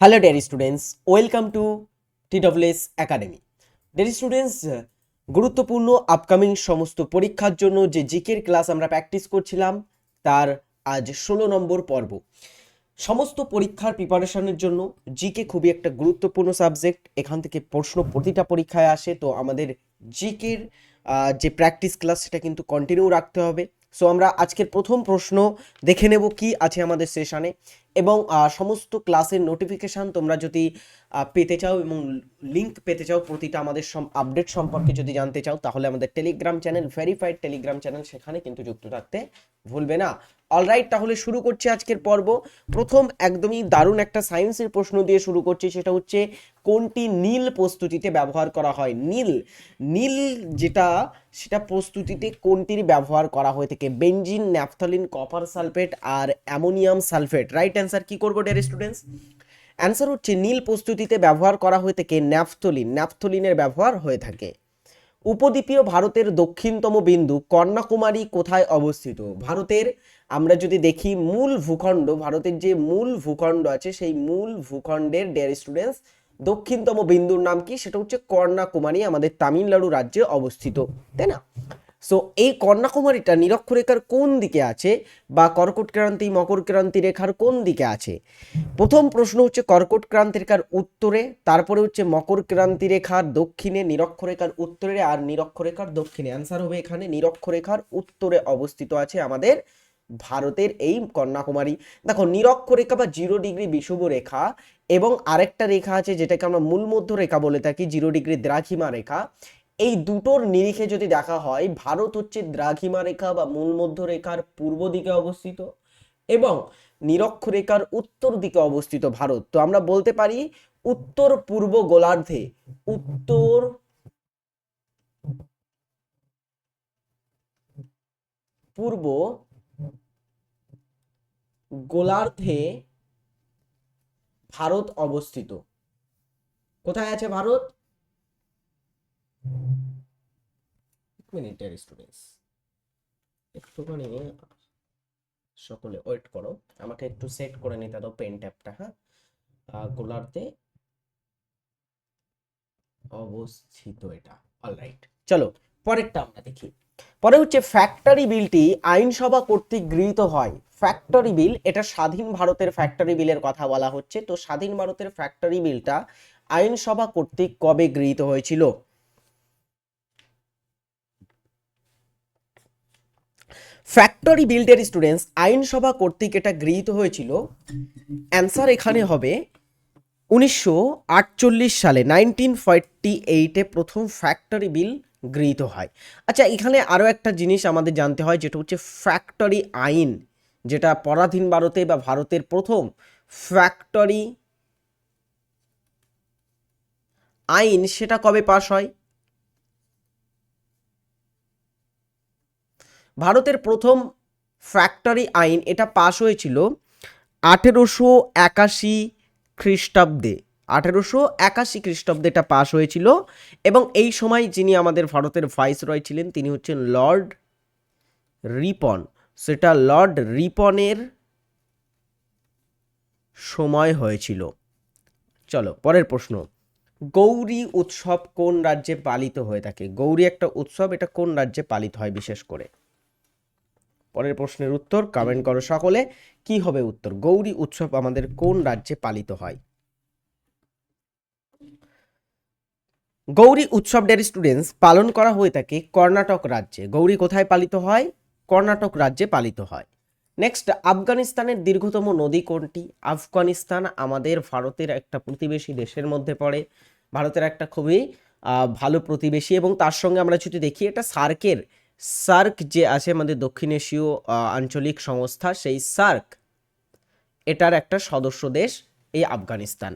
Hello dear students welcome to TWS academy dear students গুরুত্বপূর্ণ upcoming সমস্ত পরীক্ষার জন্য যে জিকের ক্লাস আমরা প্র্যাকটিস করছিলাম, তার আজ ষোলো নম্বর পর্ব। সমস্ত পরীক্ষার প্রিপারেশনের জন্য জিকে খুবই একটা গুরুত্বপূর্ণ সাবজেক্ট এখান থেকে প্রশ্ন প্রতিটা পরীক্ষায় আসে, তো আমাদের জিকের যে প্র্যাকটিস ক্লাস সেটা কিন্তু কন্টিনিউ রাখতে হবে। সো আমরা আজকের প্রথম প্রশ্ন দেখে নেব কি আছে আমাদের সেশনে এবং সমস্ত ক্লাসের নোটিফিকেশান তোমরা যদি পেতে চাও এবং লিংক পেতে চাও প্রতিটা আমাদের আপডেট সম্পর্কে যদি জানতে চাও, তাহলে আমাদের Telegram channel verified Telegram channel সেখানে কিন্তু যুক্ত থাকতে ভুলবে না। অলরাইট তাহলে শুরু করছি আজকের পর্ব। প্রথম একদমই দারুণ একটা সায়েন্সের প্রশ্ন দিয়ে শুরু করছি, সেটা হচ্ছে কোনটি নীল প্রস্তুতিতে ব্যবহার করা হয়? নীল নীল যেটা, সেটা প্রস্তুতিতে কোনটির ব্যবহার করা হয়ে থাকে? বেঞ্জিন ন্যাপথলিন কপার সালফেট আর অ্যামোনিয়াম সালফেট রাইট অ্যান্সার কি করব ডেয়ার স্টুডেন্টস অ্যান্সার হচ্ছে নীল প্রস্তুতিতে ব্যবহার করা হয়ে থাকে ন্যাফথলিন ন্যাপথলিনের ব্যবহার হয়ে থাকে। উপদ্বীপীয় ভারতের দক্ষিণতম বিন্দু কন্যাকুমারী কোথায় অবস্থিত? ভারতের, আমরা যদি দেখি মূল ভূখণ্ড, ভারতের যে মূল ভূখণ্ড আছে, সেই মূল ভূখণ্ডের ডেয়ার স্টুডেন্টস দক্ষিণতম বিন্দুর নাম কি? সেটা হচ্ছে কন্যাকুমারী আমাদের তামিলনাড়ু রাজ্যে অবস্থিত, তাই না? সো এই কন্যাকুমারীটা নিরক্ষরেখার কোন দিকে আছে বা কর্কট ক্রান্তি, মকর ক্রান্তি রেখার কোন দিকে আছে? প্রথম প্রশ্ন হচ্ছে কর্কট ক্রান্তি রেখার উত্তরে, তারপরে হচ্ছে মকর ক্রান্তি রেখার দক্ষিণে, নিরক্ষরেখার উত্তরে আর নিরক্ষরেখার দক্ষিণে। অ্যান্সার হবে এখানে, নিরক্ষরেখার উত্তরে অবস্থিত আছে আমাদের ভারতের এই কন্যাকুমারী। দেখো, নিরক্ষরেখা বা জিরো ডিগ্রি বিষুব রেখা এবং আরেকটা রেখা আছে যেটাকে আমরা মূলমধ্য রেখা বলে থাকি, জিরো ডিগ্রি দ্রাঘিমা রেখা। এই দুটোর নিরিখে যদি দেখা হয়, ভারত হচ্ছে দ্রাঘিমা রেখা বা মূল মধ্য রেখার পূর্ব দিকে অবস্থিত এবং নিরক্ষরেখার উত্তর দিকে অবস্থিত ভারত। তো আমরা বলতে পারি উত্তর পূর্ব গোলার্ধে, উত্তর পূর্ব গোলার্ধে ভারত অবস্থিত। কোথায় আছে ভারত? মিনিটের স্টুডেন্টস একটুখানি সকলে ওয়েট করো। আমাকে একটু সেট করে নিতে দাও পেন ট্যাপটা হ্যাঁ? গোলার্ধে অবস্থিত এটা। অলরাইট চলো, পরেরটা আমরা দেখি। পরে হচ্ছে ফ্যাক্টরি বিলটি আইনসভা কর্তৃক গৃহীত হয়। ফ্যাক্টরি বিল এটা স্বাধীন ভারতের ফ্যাক্টরি বিলের কথা বলা হচ্ছে। তো স্বাধীন ভারতের ফ্যাক্টরি বিলটা আইনসভা কর্তৃক কবে গৃহীত হয়েছিল? ফ্যাক্টরি বিল্ডের স্টুডেন্টস আইনসভা কর্তৃক এটা গৃহীত হয়েছিল। অ্যান্সার এখানে হবে, উনিশশো আটচল্লিশ সালে নাইনটিন ফর্টি এইটে প্রথম ফ্যাক্টরি বিল গৃহীত হয়। আচ্ছা এখানে আরও একটা জিনিস আমাদের জানতে হয়, যেটা হচ্ছে ফ্যাক্টরি আইন, যেটা পরাধীন ভারতে বা ভারতের প্রথম ফ্যাক্টরি আইন, সেটা কবে পাশ হয়? ভারতের প্রথম ফ্যাক্টরি আইন এটা পাশ হয়েছিল আঠেরোশো একাশি খ্রিস্টাব্দে। আঠেরোশো একাশি খ্রিস্টাব্দে এটা পাশ হয়েছিল এবং এই সময় যিনি আমাদের ভারতের ভাইস ভাইসরয় ছিলেন তিনি হচ্ছেন লর্ড রিপন। সেটা লর্ড রিপনের সময় হয়েছিল। চলো, পরের প্রশ্ন। গৌরী উৎসব কোন রাজ্যে পালিত হয়ে থাকে? গৌরী একটা উৎসব, এটা কোন রাজ্যে পালিত হয় বিশেষ করে? পরের প্রশ্নের উত্তর কমেন্ট করো সকলে। কি হবে উত্তর? গৌরী উৎসব আমাদের কোন রাজ্যে পালিত হয়? গৌরী উৎসব ডের স্টুডেন্টস পালন করা হয়ে থাকে কর্ণাটক রাজ্যে। গৌরী কোথায় পালিত হয়? কর্ণাটক রাজ্যে পালিত হয়। নেক্সট আফগানিস্তানের দীর্ঘতম নদী কোনটি? আফগানিস্তান আমাদের ভারতের একটা প্রতিবেশী দেশের মধ্যে পড়ে। ভারতের একটা খুবই ভালো প্রতিবেশী এবং তার সঙ্গে আমরা যদি দেখি, এটা সার্কের সার্ক যে আছে আমাদের দক্ষিণ এশীয় আঞ্চলিক সংস্থা, সেই সার্ক, এটার একটা সদস্য দেশ, এই আফগানিস্তান।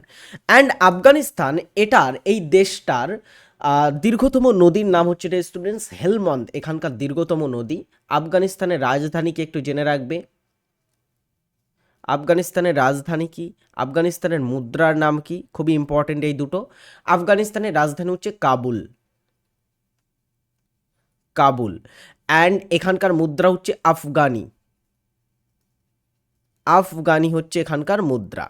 অ্যান্ড আফগানিস্তান, এটার, এই দেশটার দীর্ঘতম নদীর নাম হচ্ছে এটা স্টুডেন্টস হেলমন্দ, এখানকার দীর্ঘতম নদী। আফগানিস্তানের রাজধানীকে একটু জেনে রাখবে? আফগানিস্তানের রাজধানী কি? আফগানিস্তানের মুদ্রার নাম কি? খুবই ইম্পর্টেন্ট এই দুটো। আফগানিস্তানের রাজধানী হচ্ছে কাবুল। কাবুল। অ্যান্ড এখানকার মুদ্রা হচ্ছে আফগানি। আফগানি হচ্ছে এখানকার মুদ্রা।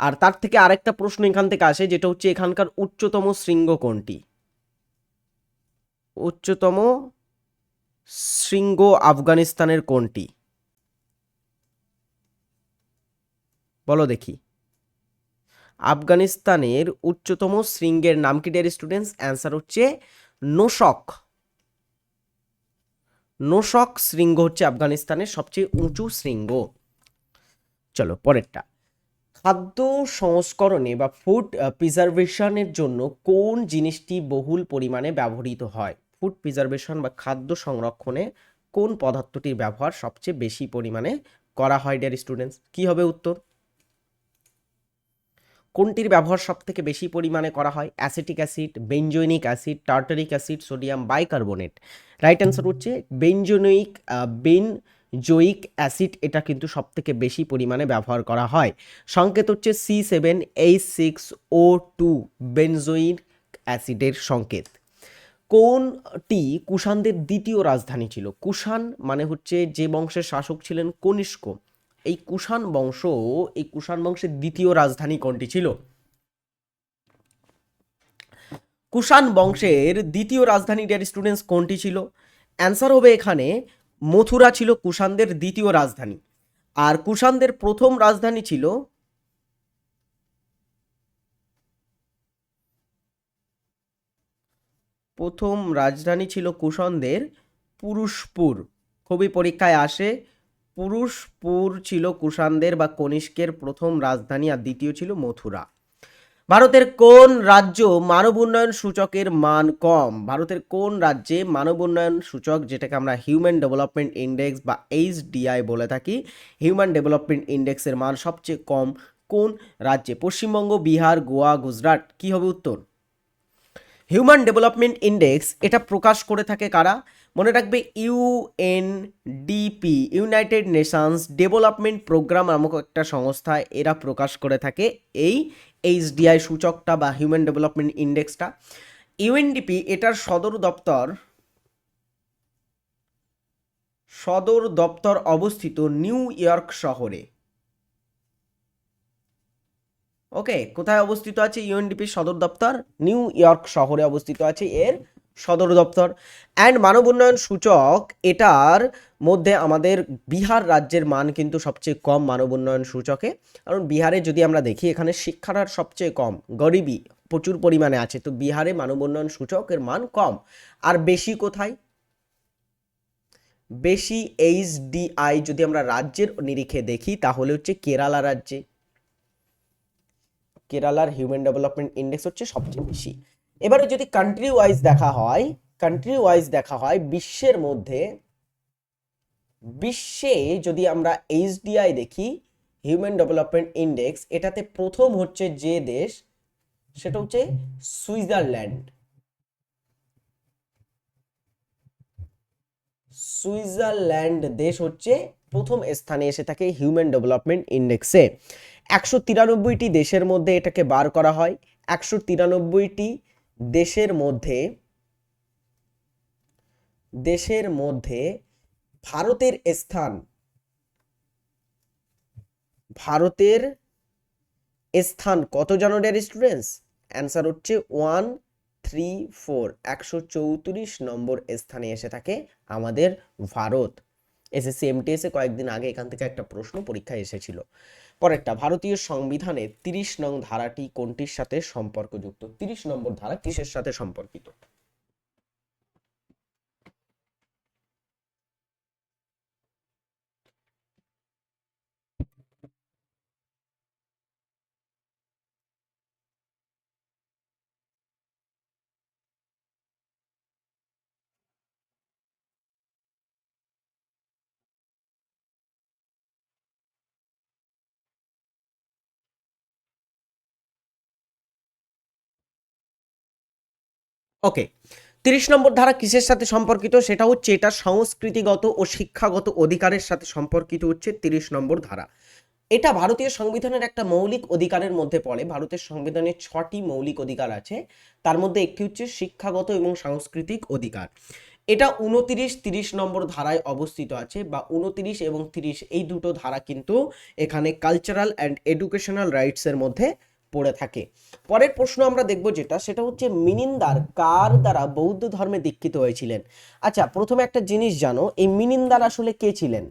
আর তার থেকে আরেকটা প্রশ্ন এখান থেকে আসে, যেটা হচ্ছে এখানকার উচ্চতম শৃঙ্গ কোনটি? উচ্চতম শৃঙ্গ আফগানিস্তানের কোনটি? বলো দেখি। আফগানিস্তানের উচ্চতম শৃঙ্গের নাম কি ডিয়ার স্টুডেন্টস অ্যান্সার হচ্ছে নোশক। নোশক শৃঙ্গ হচ্ছে আফগানিস্তানের সবচেয়ে উঁচু শৃঙ্গ। চলো, পরেরটা। খাদ্য সংস্করণে বা ফুড প্রিজার্ভেশনের জন্য কোন জিনিসটি বহুল পরিমাণে ব্যবহৃত হয়? ফুড প্রিজার্ভেশন বা খাদ্য সংরক্ষণে কোন পদার্থটির ব্যবহার সবচেয়ে বেশি পরিমাণে করা হয় ডিয়ার স্টুডেন্টস কী হবে উত্তর? কোনটির ব্যবহার সব থেকে বেশি পরিমাণে করা হয়? Acetic acid, benzoic acid, tartaric acid, sodium bicarbonate. Right answer হচ্ছে বেঞ্জোনিক বেনজোইক অ্যাসিড, এটা কিন্তু সব থেকে বেশি পরিমাণে ব্যবহার করা হয়। সংকেত হচ্ছে C seven, H six, O two benzoic অ্যাসিডের সংকেত। কোনটি কুষাণদের দ্বিতীয় রাজধানী ছিল? কুষাণ মানে হচ্ছে যে বংশের শাসক ছিলেন কনিষ্ক। এই কুষাণ বংশ, এই কুষাণ বংশের দ্বিতীয় রাজধানী কোনটি ছিল? কুষাণ বংশের দ্বিতীয় রাজধানী ডিয়ার স্টুডেন্টস কোনটি ছিল? অ্যান্সার হবে এখানে, মথুরা ছিল কুষাণদের দ্বিতীয় রাজধানী। আর কুষাণদের প্রথম রাজধানী ছিল প্রথম রাজধানী ছিল কুষাণদের পুরুষপুর। খুবই পরীক্ষায় আসে পুরুষপুর ছিল কুষাণদের বা কনিষ্কের প্রথম রাজধানী আর দ্বিতীয় ছিল মথুরা। ভারতের কোন রাজ্য মানব উন্নয়ন সূচকের মান কম? ভারতের কোন রাজ্যে মানব উন্নয়ন সূচক যেটাকে আমরা হিউম্যান ডেভেলপমেন্ট ইন্ডেক্স বা এইচডিআই বলে থাকি হিউম্যান ডেভেলপমেন্ট ইন্ডেক্সের মান সবচেয়ে কম কোন রাজ্যে? পশ্চিমবঙ্গ, বিহার, গোয়া, গুজরাট, কি হবে উত্তর? হিউম্যান ডেভেলপমেন্ট ইন্ডেক্স এটা প্রকাশ করে থাকে কারা? মনে রাখবে UNDP united nations development programme নামক একটা সংস্থা এরা প্রকাশ করে থাকে এই এইচডিআই সূচকটা বা হিউম্যান ডেভেলপমেন্ট ইন্ডেক্সটা ইউএনডিপি এটার সদর দপ্তর সদর দপ্তর অবস্থিত নিউ ইয়র্ক শহরে। ওকে, কোথায় অবস্থিত আছে ইউএনডিপির সদর দপ্তর? নিউ ইয়র্ক শহরে অবস্থিত আছে এর সদর দপ্তর অ্যান্ড মানব উন্নয়ন সূচক, এটার মধ্যে আমাদের বিহার রাজ্যের মান কিন্তু সবচেয়ে কম মানব উন্নয়ন সূচকে। কারণ বিহারে যদি আমরা দেখি, এখানে শিক্ষার হার সবচেয়ে কম গরিবই প্রচুর পরিমাণে আছে, তো বিহারে মানব উন্নয়ন সূচকের মান কম। আর বেশি কোথায়? বেশি এইচডিআই যদি আমরা রাজ্যের নিরিখে দেখি, তাহলে হচ্ছে কেরালা রাজ্যে। কেরালার হিউম্যান ডেভেলপমেন্ট ইন্ডেক্স হচ্ছে সবচেয়ে বেশি। এবারে যদি কান্ট্রি ওয়াইজ দেখা হয় কান্ট্রি ওয়াইজ দেখা হয়, বিশ্বের মধ্যে, বিশ্বে যদি আমরা এইচডিআই দেখি হিউম্যান ডেভেলপমেন্ট ইন্ডেক্স এটাতে প্রথম হচ্ছে যে দেশ, সেটা হচ্ছে সুইজারল্যান্ড। সুইজারল্যান্ড দেশ হচ্ছে প্রথম স্থানে এসে থাকে হিউম্যান ডেভেলপমেন্ট ইন্ডেক্সে একশো তিরানব্বইটি দেশের মধ্যে এটাকে বার করা হয়, একশো তিরানব্বইটি দেশের মধ্যে দেশের মধ্যে ভারতের স্থান ভারতের স্থান কত জানো ডিয়ার স্টুডেন্টস অ্যান্সার হচ্ছে ওয়ান থ্রি ফোর একশো চৌত্রিশ নম্বর স্থানে এসে থাকে আমাদের ভারত। এসএসসি এমটিএসে কয়েকদিন আগে এখান থেকে একটা প্রশ্ন পরীক্ষায় এসেছিল। পরেরটা, ভারতীয় সংবিধানে তিরিশ নং ধারাটি কোনটির সাথে সম্পর্কযুক্ত? তিরিশ নম্বর ধারা কিসের সাথে সম্পর্কিত? ওকে তিরিশ নম্বর ধারা কিসের সাথে সম্পর্কিত? সেটা হচ্ছে এটা সংস্কৃতিগত ও শিক্ষাগত অধিকারের সাথে সম্পর্কিত হচ্ছে তিরিশ নম্বর ধারা। এটা ভারতীয় সংবিধানের একটা মৌলিক অধিকারের মধ্যে পড়ে। ভারতের সংবিধানে ছটি মৌলিক অধিকার আছে। তার মধ্যে একটি হচ্ছে শিক্ষাগত এবং সাংস্কৃতিক অধিকার। এটা উনতিরিশ তিরিশ নম্বর ধারায় অবস্থিত আছে বা উনতিরিশ এবং তিরিশ এই দুটো ধারা কিন্তু এখানে কালচারাল অ্যান্ড এডুকেশনাল রাইটসের মধ্যে পড়ে থাকে। পরের প্রশ্ন আমরা দেখব যেটা, সেটা হচ্ছে মিনিন্দার কার দ্বারা বৌদ্ধ ধর্মে দীক্ষিত হয়েছিলেন? আচ্ছা প্রথমে একটা জিনিস জানো, এই মিনিন্দার আসলে কে ছিলেন?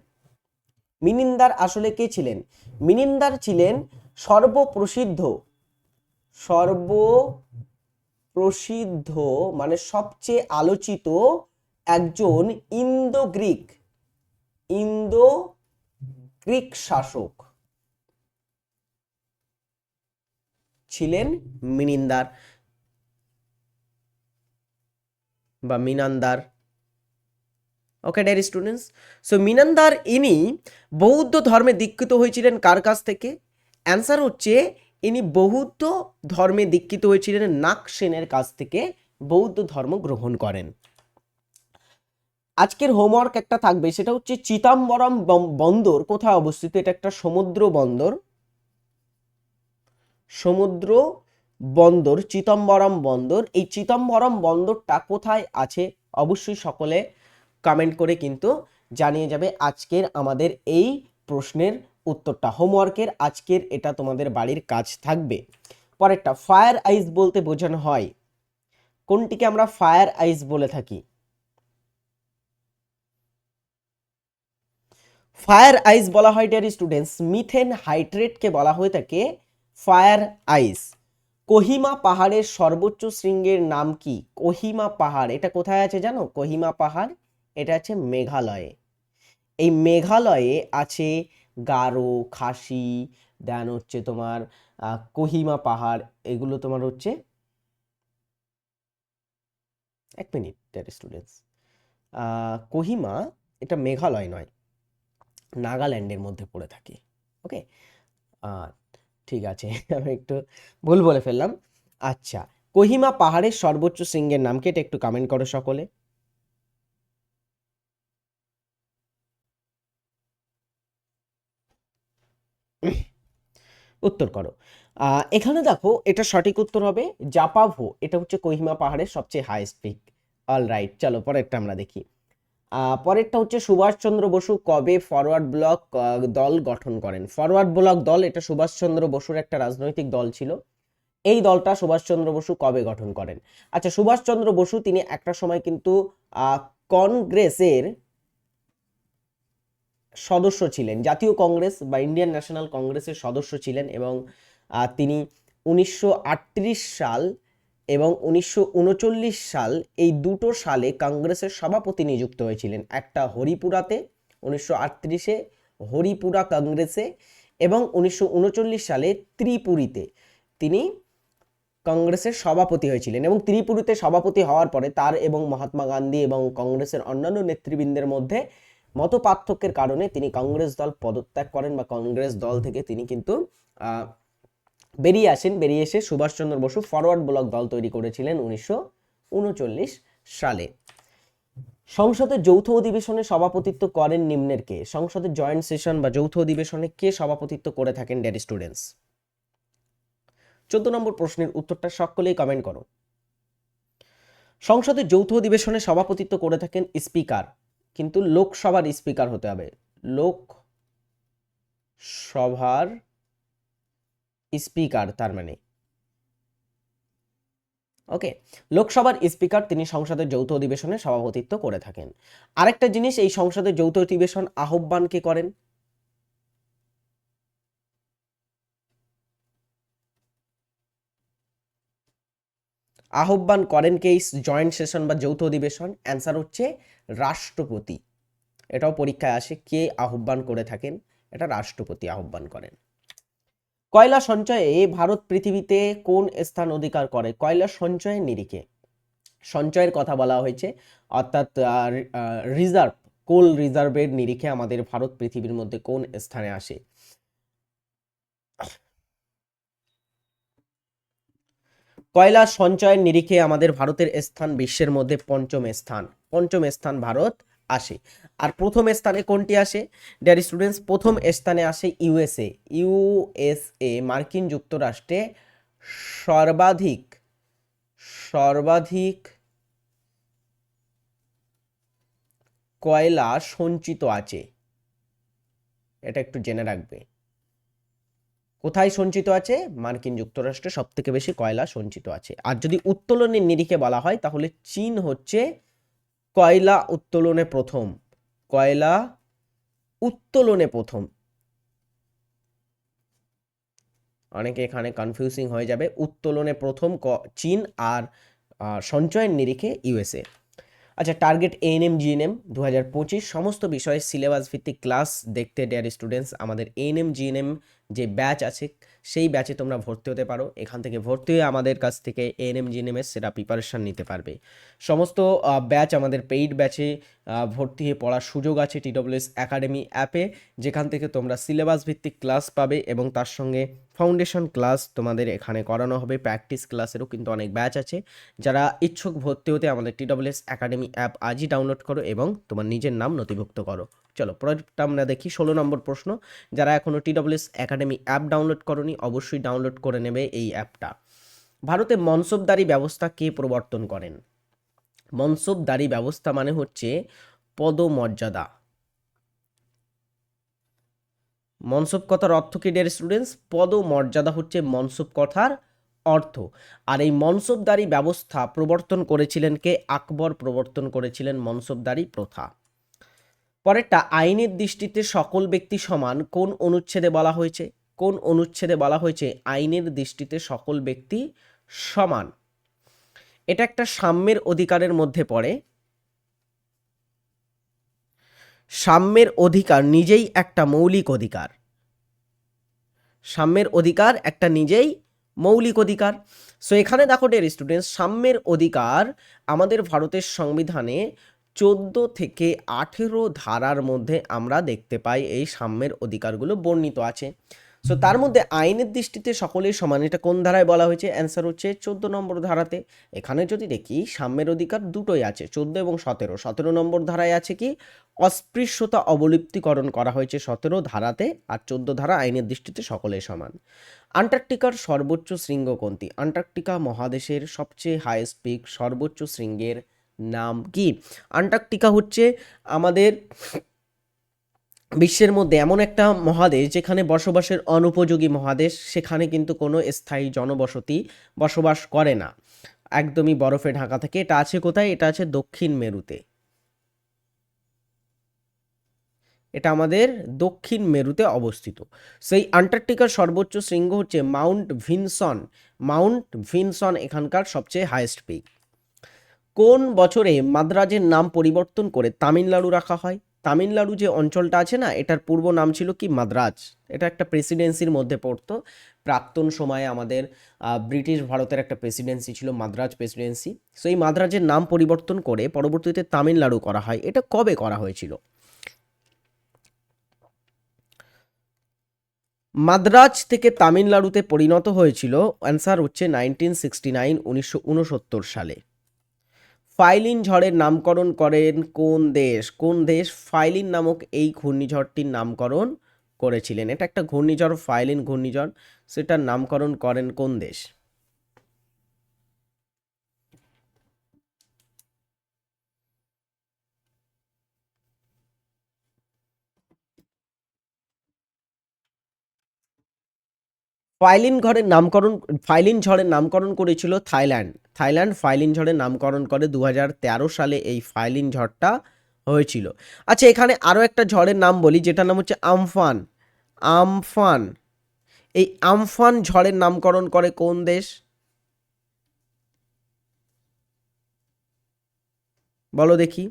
মিনিন্দার আসলে কে ছিলেন? মিনিন্দার ছিলেন সর্বপ্রসিদ্ধ সর্বপ্রসিদ্ধ মানে সবচেয়ে আলোচিত একজন ইন্দো গ্রিক ইন্দো গ্রিক শাসক। ছিলেন মিনিন্দার বা Menander. Okay dear students so Menander ইনি বৌদ্ধ ধর্মে দীক্ষিত হয়েছিলেন কার কাছ থেকে? অ্যান্সার হচ্ছে, ইনি বৌদ্ধ ধর্মে দীক্ষিত হয়েছিলেন নাকসেনের কাছ থেকে, বৌদ্ধ ধর্ম গ্রহণ করেন। আজকের হোমওয়ার্ক একটা থাকবে, সেটা হচ্ছে চিতাম্বরম বন্দর, কোথায় অবস্থিত? এটা একটা সমুদ্র বন্দর। সমুদ্র বন্দর চিতম্বরম বন্দর। এই চিতম্বরম বন্দরটা কোথায় আছে? অবশ্যই সকলে কমেন্ট করে কিন্তু জানিয়ে যাবে আজকের আমাদের এই প্রশ্নের উত্তরটা। হোমওয়ার্কের আজকের এটা তোমাদের বাড়ির কাজ থাকবে। পরেরটা ফায়ার আইস বলতে বোঝানো হয়। কোনটিকে আমরা ফায়ার আইস বলে থাকি? ফায়ার আইস বলা হয় ডিয়ার স্টুডেন্টস মিথেন হাইড্রেটকে বলা হয়ে থাকে ফায়ার আইস। কোহিমা পাহাড়ের সর্বোচ্চ শৃঙ্গের নাম কি? কোহিমা পাহাড়, এটা কোথায় আছে জানো? কোহিমা পাহাড়, এটা আছে মেঘালয়ে। এই মেঘালয়ে আছে গারো, খাসি দেন হচ্ছে তোমার কোহিমা পাহাড়, এগুলো তোমার হচ্ছে এক মিনিট ডিয়ার স্টুডেন্টস কোহিমা, এটা মেঘালয় নয়, নাগাল্যান্ডের মধ্যে পড়ে থাকে ওকে ঠিক আছে, আমি একটু ভুল বলে ফেললাম। আচ্ছা কোহিমা পাহাড়ের সর্বোচ্চ শৃঙ্গের নাম কি? এটা একটু কমেন্ট করো সকলে। উত্তর করো। এখানে দেখো, এটা সঠিক উত্তর হবে জাপাভো। এটা হচ্ছে কোহিমা পাহাড়ের সবচেয়ে হাইস্ট পিক অল রাইট চলো, পরেরটা আমরা দেখি। পরেরটা হচ্ছে সুভাষচন্দ্র বসু কবে ফরওয়ার্ড ব্লক দল গঠন করেন। ফরওয়ার্ড ব্লক দল, এটা সুভাষচন্দ্র বসুর একটা রাজনৈতিক দল ছিল। এই দলটা সুভাষচন্দ্র বসু কবে গঠন করেন? আচ্ছা সুভাষচন্দ্র বসু তিনি একটা সময় কিন্তু কংগ্রেসের সদস্য ছিলেন। জাতীয় কংগ্রেস বা ইন্ডিয়ান ন্যাশনাল কংগ্রেসের সদস্য ছিলেন এবং তিনি উনিশশো আটত্রিশ সাল এবং উনিশশো উনচল্লিশ সাল এই দুটো সালে কংগ্রেসের সভাপতি নিযুক্ত হয়েছিলেন। একটা হরিপুরাতে, উনিশশো আটত্রিশে হরিপুরা কংগ্রেসে এবং উনিশশো উনচল্লিশ সালে ত্রিপুরীতে তিনি কংগ্রেসের সভাপতি হয়েছিলেন এবং ত্রিপুরীতে সভাপতি হওয়ার পরে তার এবং মহাত্মা গান্ধী এবং কংগ্রেসের অন্যান্য নেতৃবৃন্দের মধ্যে মত পার্থক্যের কারণে তিনি কংগ্রেস দল পদত্যাগ করেন বা কংগ্রেস দল থেকে তিনি কিন্তু বেরিয়ে আসেন, বেরিয়ে এসে সুভাষচন্দ্র বসু ফরওয়ার্ড ব্লক দল তৈরি করেছিলেন উনিশশো উনচল্লিশ সালে। সংসদের যৌথ অধিবেশনে সভাপতিত্ব করেন নিম্নের কে? সংসদের জয়েন্ট সেশন বা যৌথ অধিবেশনে কে সভাপতিত্ব করে থাকেন ডেড স্টুডেন্টস? চোদ্দ নম্বর প্রশ্নের উত্তরটা সকলেই কমেন্ট করো। সংসদের যৌথ অধিবেশনে সভাপতিত্ব করে থাকেন স্পিকার, কিন্তু লোকসভার স্পিকার হতে হবে। লোক সভার স্পিকার তার মানে। ওকে, লোকসভার স্পিকার তিনি সংসদের যৌথ অধিবেশনে সভাপতিত্ব করে থাকেন। আরেকটা জিনিস, এই সংসদের যৌথ অধিবেশন আহ্বান কে করেন? আহ্বান করেন কে জয়েন্ট সেশন বা যৌথ অধিবেশন? অ্যান্সার হচ্ছে রাষ্ট্রপতি। এটাও পরীক্ষায় আসে কে আহ্বান করে থাকেন। এটা রাষ্ট্রপতি আহ্বান করেন। কয়লা সঞ্চয়ে ভারত পৃথিবীতে কোন স্থান অধিকার করে? কয়লা সঞ্চয়ের নিরিখে। সঞ্চয়ের কথা বলা হয়েছে, অর্থাৎ রিজার্ভ কোল রিজার্ভের নিরিখে আমাদের ভারত পৃথিবীর মধ্যে কোন স্থানে আসে? কয়লা সঞ্চয়ের নিরিখে আমাদের ভারতের স্থান বিশ্বের মধ্যে পঞ্চম স্থান। পঞ্চম স্থান ভারত আসে। আর প্রথম স্থানে কোনটি আসে? ডিয়ার স্টুডেন্টস প্রথম স্থানে আসে ইউএসএ ইউএসএ মার্কিন যুক্তরাষ্ট্রে সর্বাধিক সর্বাধিক কয়লা সঞ্চিত আছে? এটা একটু জেনে রাখবে। কোথায় সঞ্চিত আছে? মার্কিন যুক্তরাষ্ট্রে সব থেকে বেশি কয়লা সঞ্চিত আছে। আর যদি উত্তোলনের নিরিখে বলা হয়, তাহলে চীন হচ্ছে কয়লা উত্তোলনে প্রথম। কয়লা উত্তোলনে প্রথম। অনেকে এখানে কনফিউজিং হয়ে যাবে। উত্তোলনে প্রথম চীন আর সঞ্চয়ের নিরিখে ইউএসএ আচ্ছা টার্গেট এএনএম জিএনএম দু হাজার পঁচিশ, সমস্ত বিষয়ে সিলেবাস ভিত্তিক ক্লাস দেখতে ডেয়ার স্টুডেন্টস আমাদের এএনএম জিএনএম যে ব্যাচ আছে, সেই ব্যাচে তোমরা ভর্তি হতে পারো। এখান থেকে ভর্তি হয়ে আমাদের কাছ থেকে এএনএম জিএনএম এর সেটা প্রিপারেশন নিতে পারবে। সমস্ত ব্যাচ আমাদের পেইড ব্যাচে ভর্তি হয়ে পড়ার সুযোগ আছে টিডব্লিউএস একাডেমি অ্যাপে যেখান থেকে তোমরা সিলেবাস ভিত্তিক ক্লাস পাবে এবং তার সঙ্গে ফাউন্ডেশন ক্লাস তোমাদের এখানে করানো হবে। প্র্যাকটিস ক্লাসেরও কিন্তু অনেক ব্যাচ আছে। যারা ইচ্ছুক ভর্তি হতে আমাদের টিডব্লিউএস একাডেমি অ্যাপ আজই ডাউনলোড করো এবং তোমার নিজের নাম নথিভুক্ত করো। চলো পরেরটা আমরা দেখি, ষোলো নম্বর প্রশ্ন। যারা এখনও টিডব্লিউএস একাডেমি অ্যাপ ডাউনলোড করনি, অবশ্যই ডাউনলোড করে নেবে এই অ্যাপটা ভারতে মনসবদারি ব্যবস্থা কে প্রবর্তন করেন? মনসবদারি ব্যবস্থা মানে হচ্ছে পদমর্যাদা। মনসব কথার অর্থ কি ডিয়ার স্টুডেন্টস পদমর্যাদা হচ্ছে মনসব কথার অর্থ। আর এই মনসবদারি ব্যবস্থা প্রবর্তন করেছিলেন কে? আকবর প্রবর্তন করেছিলেন মনসবদারি প্রথা। পরেরটা, আইনের দৃষ্টিতে সকল ব্যক্তি সমান, কোন অনুচ্ছেদে বলা হয়েছে? কোন অনুচ্ছেদে বলা হয়েছে, আইনের দৃষ্টিতে সকল ব্যক্তি সমান? এটা একটা সাম্যের অধিকারের মধ্যে পড়ে। সাম্যের অধিকার নিজেই একটা মৌলিক অধিকার। সাম্যের অধিকার একটা নিজেই মৌলিক অধিকার। সো এখানে দেখো ডের স্টুডেন্টস সাম্যের অধিকার আমাদের ভারতের সংবিধানে চোদ্দ থেকে আঠেরো ধারার মধ্যে আমরা দেখতে পাই এই সাম্যের অধিকারগুলো বর্ণিত আছে। সো তার মধ্যে আইনের দৃষ্টিতে সকলেই সমান, এটা কোন ধারায় বলা হয়েছে? অ্যান্সার হচ্ছে চোদ্দ নম্বর ধারাতে। এখানে যদি দেখি, সাম্যের অধিকার দুটোই আছে, চোদ্দ এবং সতেরো। সতেরো নম্বর ধারায় আছে কি? অস্পৃশ্যতা অবলুপ্তিকরণ করা হয়েছে সতেরো ধারাতে আর চোদ্দ ধারা আইনের দৃষ্টিতে সকলেই সমান। আন্টার্কটিকার সর্বোচ্চ শৃঙ্গ কোনটি আন্টার্কটিকা মহাদেশের সবচেয়ে হাইয়েস্ট পিক সর্বোচ্চ শৃঙ্গের নাম কি? আন্টার্কটিকা হচ্ছে আমাদের বিশ্বের মধ্যে এমন একটা মহাদেশ যেখানে বসবাসের অনুপযোগী মহাদেশ, সেখানে কিন্তু কোনো স্থায়ী জনবসতি বসবাস করে না। একদমই বরফে ঢাকা থাকে। এটা আছে কোথায়? এটা আছে দক্ষিণ মেরুতে। এটা আমাদের দক্ষিণ মেরুতে অবস্থিত। সেই আন্টার্কটিকার সর্বোচ্চ শৃঙ্গ হচ্ছে মাউন্ট ভিনসন। মাউন্ট ভিনসন এখানকার সবচেয়ে হাইয়েস্ট পিক কোন বছরে মাদ্রাজের নাম পরিবর্তন করে তামিলনাড়ু রাখা হয়? তামিলনাড়ু যে অঞ্চলটা আছে না, এটার পূর্ব নাম ছিল কি? মাদ্রাজ। এটা একটা প্রেসিডেন্সির মধ্যে পড়তো। প্রাক্তন সময়ে আমাদের ব্রিটিশ ভারতের একটা প্রেসিডেন্সি ছিল, মাদ্রাজ প্রেসিডেন্সি সো এই মাদ্রাজের নাম পরিবর্তন করে পরবর্তীতে তামিলনাড়ু করা হয়। এটা কবে করা হয়েছিল? মাদ্রাজ থেকে তামিলনাড়ুতে পরিণত হয়েছিল অ্যান্সার হচ্ছে নাইনটিন সিক্সটি নাইন উনিশশো উনসত্তর সালে। ফাইলিন ঝড়ের নামকরণ করেন কোন দেশ? কোন দেশ ফাইলিন নামক এই ঘূর্ণিঝড়টির নামকরণ করেছিলেন? এটা একটা ঘূর্ণিঝড়, ফাইলিন ঘূর্ণিঝড়, সেটার নামকরণ করেন কোন দেশ? ফাইলিন ঘরের নামকরণ, ফাইলিন ঝড়ের নামকরণ করেছিল থাইল্যান্ড। থাইল্যান্ড ফাইলিন ঝড়ের নামকরণ করে দু হাজার তেরো সালে এই ফাইলিন ঝড়টা হয়েছিল। আচ্ছা এখানে আরও একটা ঝড়ের নাম বলি, যেটার নাম হচ্ছে আমফান। আমফান। এই আমফান ঝড়ের নামকরণ করে কোন দেশ? বলো দেখি।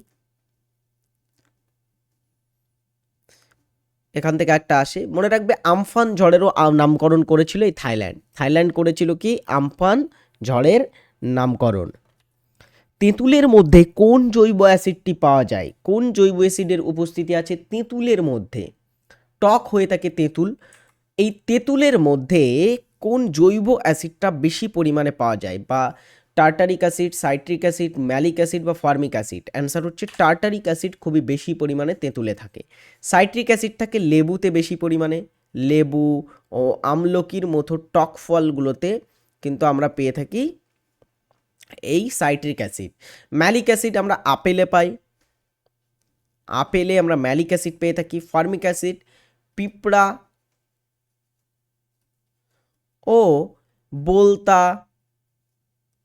এখান থেকে একটা আসে। মনে রাখবে আমফান ঝড়েরও নামকরণ করেছিল এই থাইল্যান্ড। থাইল্যান্ড করেছিল কি? আমফান ঝড়ের নামকরণ। তেঁতুলের মধ্যে কোন জৈব অ্যাসিডটি পাওয়া যায়? কোন জৈব অ্যাসিডের উপস্থিতি আছে তেঁতুলের মধ্যে? টক হয়ে থাকে তেঁতুল। এই তেঁতুলের মধ্যে কোন জৈব অ্যাসিডটা বেশি পরিমাণে পাওয়া যায়? বা tartaric acid, citric acid, malic acid বা ফার্মিক অ্যাসিড। অ্যান্সার হচ্ছে টার্টারিক অ্যাসিড খুবই বেশি পরিমাণে তেঁতুলে থাকে। সাইট্রিক অ্যাসিড থাকে লেবুতে বেশি পরিমাণে। লেবু ও আমলকির মতো টক ফলগুলোতে কিন্তু আমরা পেয়ে থাকি এই সাইট্রিক অ্যাসিড। ম্যালিক অ্যাসিড আমরা আপেলে পাই। আপেলে আমরা ম্যালিক অ্যাসিড পেয়ে থাকি। ফার্মিক অ্যাসিড, পিঁপড়া ও বলতা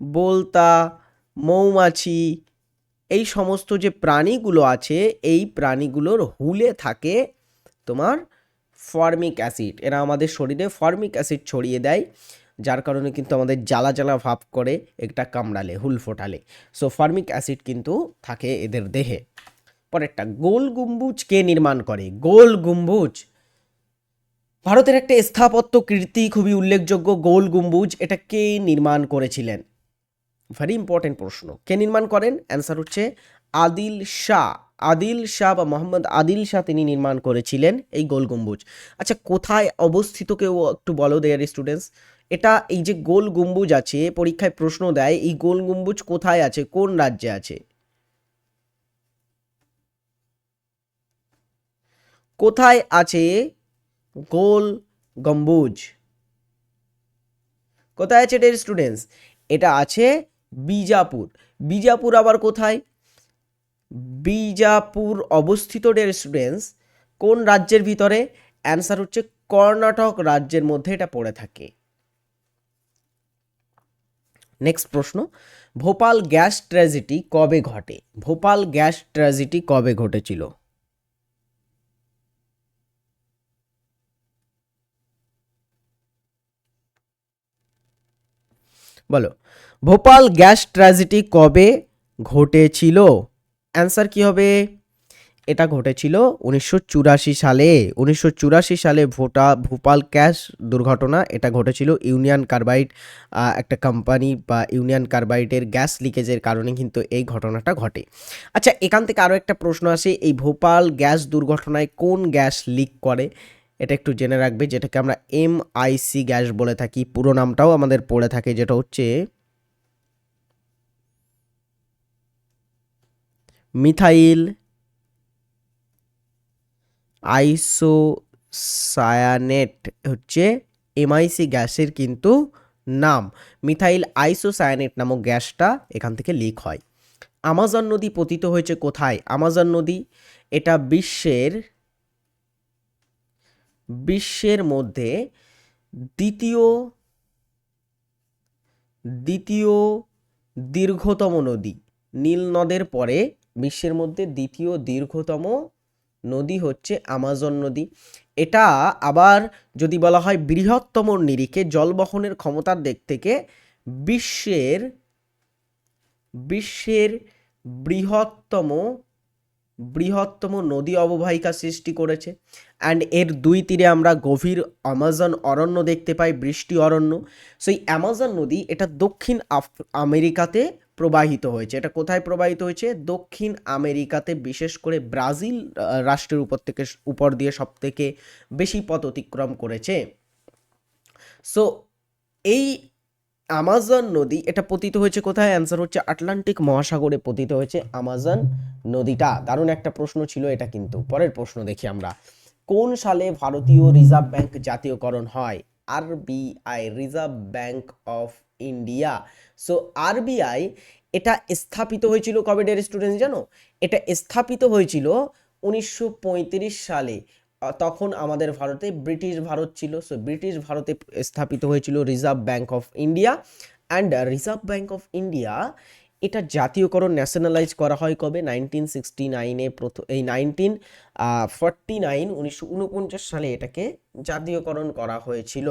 বলতা, মৌমাছি, এই সমস্ত যে প্রাণীগুলো আছে, এই প্রাণীগুলোর হুলে থাকে তোমার ফর্মিক অ্যাসিড। এরা আমাদের শরীরে ফর্মিক অ্যাসিড ছড়িয়ে দেয়, যার কারণে কিন্তু আমাদের জ্বালা জ্বালা ভাব করে একটা কামড়ালে, হুল ফোটালে। সো ফর্মিক অ্যাসিড কিন্তু থাকে এদের দেহে। পরেরটা, গোল গম্বুজ কে নির্মাণ করে? গোল গম্বুজ। ভারতের একটা স্থাপত্য কীর্তি খুবই উল্লেখযোগ্য, গোল গম্বুজ, এটা কে নির্মাণ করেছিলেন? ভেরি ইম্পর্টেন্ট প্রশ্ন। কে নির্মাণ করেন? অ্যান্সার হচ্ছে আদিল শাহ। আদিল শাহ বা মোহাম্মদ আদিল শাহ তিনি নির্মাণ করেছিলেন এই গোল গম্বুজ। আচ্ছা কোথায় অবস্থিত কেউ একটু বলো দেয়ার স্টুডেন্টস এটা এই যে গোল গম্বুজ আছে, পরীক্ষায় প্রশ্ন দেয়, এই গোল গম্বুজ কোথায় আছে? কোন রাজ্যে আছে? কোথায় আছে গোল গম্বুজ? কোথায় আছে ডের স্টুডেন্টস এটা আছে বিজাপুর। বিজাপুর আবার কোথায়? বিজাপুর অবস্থিত ডের স্টুডেন্টস কোন রাজ্যের ভিতরে? অ্যান্সার হচ্ছে কর্ণাটক রাজ্যের মধ্যে এটা পড়ে থাকে। নেক্সট প্রশ্ন, ভোপাল গ্যাস ট্র্যাজেডি কবে ঘটে? ভোপাল গ্যাস ট্র্যাজেডি কবে ঘটেছিল? বলো ভোপাল গ্যাস ট্র্যাজেডি কবে ঘটেছিল? অ্যান্সার কি হবে? এটা ঘটেছিল উনিশশো চুরাশি সালে। উনিশশো চুরাশি সালে ভোটা, ভোপাল গ্যাস দুর্ঘটনা, এটা ঘটেছিল ইউনিয়ন কার্বাইড একটা কোম্পানি বা ইউনিয়ন কার্বাইডের গ্যাস লিকেজের কারণে কিন্তু এই ঘটনাটা ঘটে। আচ্ছা এখান থেকে আরও একটা প্রশ্ন আসে, এই ভোপাল গ্যাস দুর্ঘটনায় কোন গ্যাস লিক করে? এটা একটু জেনে রাখবে, যেটাকে আমরা এম আইসি গ্যাস বলে থাকি। পুরো নামটাও আমাদের পড়ে থাকে, যেটা হচ্ছে মিথাইল, আইসোসায়ানেট হচ্ছে এমআইসি গ্যাসের কিন্তু নাম। মিথাইল আইসোসায়ানেট নামক গ্যাসটা এখান থেকে লিক হয়। আমাজন নদী পতিত হয়েছে কোথায়? আমাজন নদী, এটা বিশ্বের বিশ্বের মধ্যে দ্বিতীয় দ্বিতীয় দীর্ঘতম নদী। নীল নদের পরে বিশ্বের মধ্যে দ্বিতীয় দীর্ঘতম নদী হচ্ছে আমাজন নদী। এটা আবার যদি বলা হয় বৃহত্তম নিরিখে জল বহনের ক্ষমতার দিক থেকে বিশ্বের বিশ্বের বৃহত্তম বৃহত্তম নদী অববাহিকা সৃষ্টি করেছে। অ্যান্ড এর দুই তীরে আমরা গভীর আমাজন অরণ্য দেখতে পাই, বৃষ্টি অরণ্য। সেই অ্যামাজন নদী এটা দক্ষিণ আমেরিকাতে প্রবাহিত হয়েছে। এটা কোথায় প্রবাহিত হয়েছে? দক্ষিণ আমেরিকাতে, বিশেষ করে ব্রাজিল রাষ্ট্রের উপর থেকে উপর দিয়ে সব থেকে বেশি পথ অতিক্রম করেছে। সো এই আমাজন নদী, এটা পতিত হয়েছে কোথায়? অ্যান্সার হচ্ছে আটলান্টিক মহাসাগরে পতিত হয়েছে আমাজন নদীটা। দারুণ একটা প্রশ্ন ছিল এটা কিন্তু। পরের প্রশ্ন দেখি আমরা। কোন সালে ভারতীয় রিজার্ভ ব্যাংক জাতীয়করণ হয়? RBI, reserve bank of India. So RBI এটা স্থাপিত হয়েছিল কবে ডের স্টুডেন্ট জানো? এটা স্থাপিত হয়েছিল উনিশশো পঁয়ত্রিশ সালে। তখন আমাদের ভারতে, ব্রিটিশ ভারত ছিল। সো ব্রিটিশ ভারতে স্থাপিত হয়েছিল reserve bank of India and reserve bank of India এটা জাতীয়করণ ন্যাশনালাইজ করা হয় কবে? নাইনটিন সিক্সটি নাইনে প্রথম এই নাইনটিন ফর্টি নাইন উনিশশো উনপঞ্চাশ সালে এটাকে জাতীয়করণ করা হয়েছিল।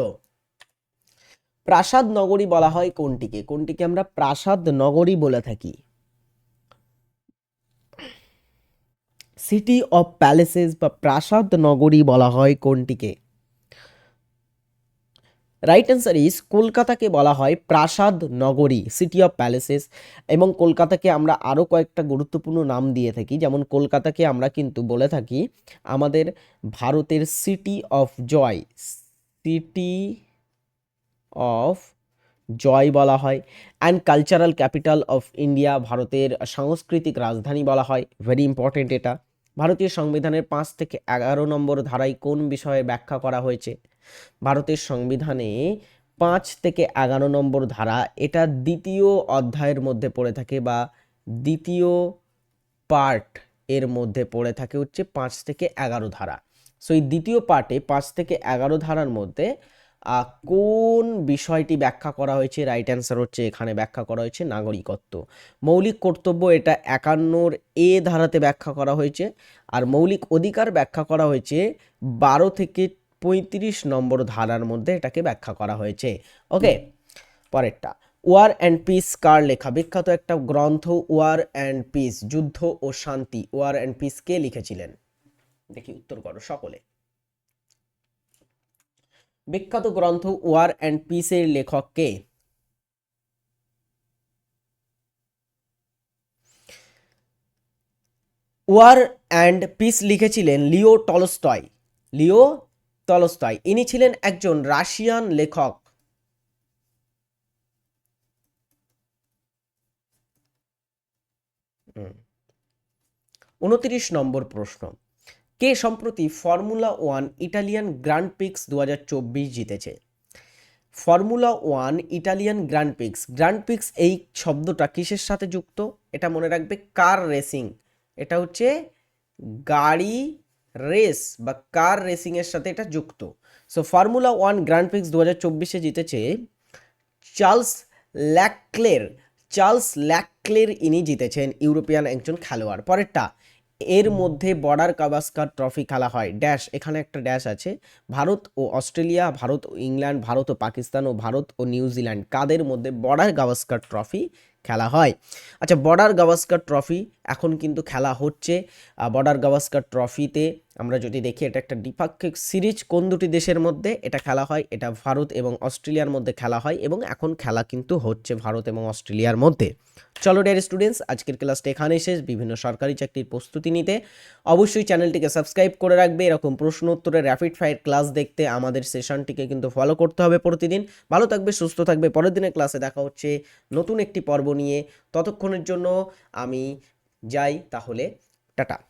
প্রাসাদ নগরী বলা হয় কোনটিকে? কোনটিকে আমরা প্রাসাদ নগরী বলে থাকি? সিটি অফ প্যালেসেস বা প্রাসাদ নগরী বলা হয় কোনটিকে? রাইট অ্যান্সার ইজ কলকাতাকে বলা হয় প্রাসাদ নগরী সিটি অফ প্যালেসেস এবং কলকাতাকে আমরা আরও কয়েকটা গুরুত্বপূর্ণ নাম দিয়ে থাকি। যেমন কলকাতাকে আমরা কিন্তু বলে থাকি আমাদের ভারতের city of joy city of joy বলা হয় and cultural capital of India ভারতের সাংস্কৃতিক রাজধানী বলা হয়। ভেরি ইম্পর্টেন্ট এটা। ভারতীয় সংবিধানের পাঁচ থেকে এগারো নম্বর ধারায় কোন বিষয়ে ব্যাখ্যা করা হয়েছে? ভারতের সংবিধানে পাঁচ থেকে এগারো নম্বর ধারা এটা দ্বিতীয় অধ্যায়ের মধ্যে পড়ে থাকে বা দ্বিতীয় পার্ট এর মধ্যে পড়ে থাকে হচ্ছে পাঁচ থেকে এগারো ধারা। সো এই দ্বিতীয় পার্টে পাঁচ থেকে এগারো ধারার মধ্যে কোন বিষয়টি ব্যাখ্যা করা হয়েছে? রাইট অ্যান্সার হচ্ছে এখানে ব্যাখ্যা করা হয়েছে নাগরিকত্ব। মৌলিক কর্তব্য এটা একান্নর এ ধারাতে ব্যাখ্যা করা হয়েছে আর মৌলিক অধিকার ব্যাখ্যা করা হয়েছে বারো থেকে পঁয়ত্রিশ নম্বর ধারার মধ্যে এটাকে ব্যাখ্যা করা হয়েছে। ওকে পরেরটা। ওয়ার অ্যান্ড পিস কার লেখা? বিখ্যাত একটা গ্রন্থ ওয়ার অ্যান্ড পিস যুদ্ধ ও শান্তি। ওয়ার অ্যান্ড পিস কে লিখেছিলেন? দেখি উত্তর করো সকলে। বিখ্যাত গ্রন্থ ওয়ার অ্যান্ড পিসের লেখক কে ওয়ার অ্যান্ড পিস লিখেছিলেন লিও টলস্টয়। লিও টলস্টয়, ইনি ছিলেন একজন রাশিয়ান লেখক। উনত্রিশ নম্বর প্রশ্ন। কে সম্প্রতি formula one Italian grand prix দু হাজার চব্বিশ জিতেছে? Formula one Italian grand prix grand prix এই শব্দটা কিসের সাথে যুক্ত? এটা মনে রাখবে কার রেসিং। এটা হচ্ছে গাড়ি রেস বা কার রেসিংয়ের সাথে এটা যুক্ত। So formula one grand prix দু হাজার চব্বিশে জিতেছে চার্লস ল্যাকক্লের চার্লস ল্যাকক্লের ইনি জিতেছেন ইউরোপিয়ান একজন খেলোয়াড়। পরেরটা এর মধ্যে বর্ডার কাবাস্কার ট্রফি খেলা হয়। ড্যাশ, এখানে একটা ড্যাশ আছে। ভারত ও অস্ট্রেলিয়া, ভারত ও ইংল্যান্ড, ভারত ও পাকিস্তান ও ভারত ও নিউজিল্যান্ড, কাদের মধ্যে বর্ডার গাভাস্কার ট্রফি খেলা হয়? আচ্ছা বর্ডার গাভাস্কার ট্রফি এখন কিন্তু খেলা হচ্ছে বর্ডার গাভাস্কার ট্রফিতে। আমরা যদি দেখি, এটা একটা দ্বিপাক্ষিক সিরিজ। কোন দুটি দেশের মধ্যে এটা খেলা হয়? এটা ভারত এবং অস্ট্রেলিয়ার মধ্যে খেলা হয় এবং এখন খেলা কিন্তু হচ্ছে ভারত এবং অস্ট্রেলিয়ার মধ্যে। চলো ডিয়ার স্টুডেন্টস আজকের ক্লাসটা এখানেই শেষ। বিভিন্ন সরকারি চাকরির প্রস্তুতি নিতে অবশ্যই চ্যানেলটিকে সাবস্ক্রাইব করে রাখবে। এরকম প্রশ্ন উত্তরের র্যাপিড ফায়ার ক্লাস দেখতে আমাদের সেশনটিকে কিন্তু ফলো করতে হবে প্রতিদিন। ভালো থাকবে, সুস্থ থাকবে। পরের দিনের ক্লাসে দেখা হচ্ছে নতুন একটি পর্ব নিয়ে। ততক্ষণের জন্য আমি যাই তাহলে টাটা।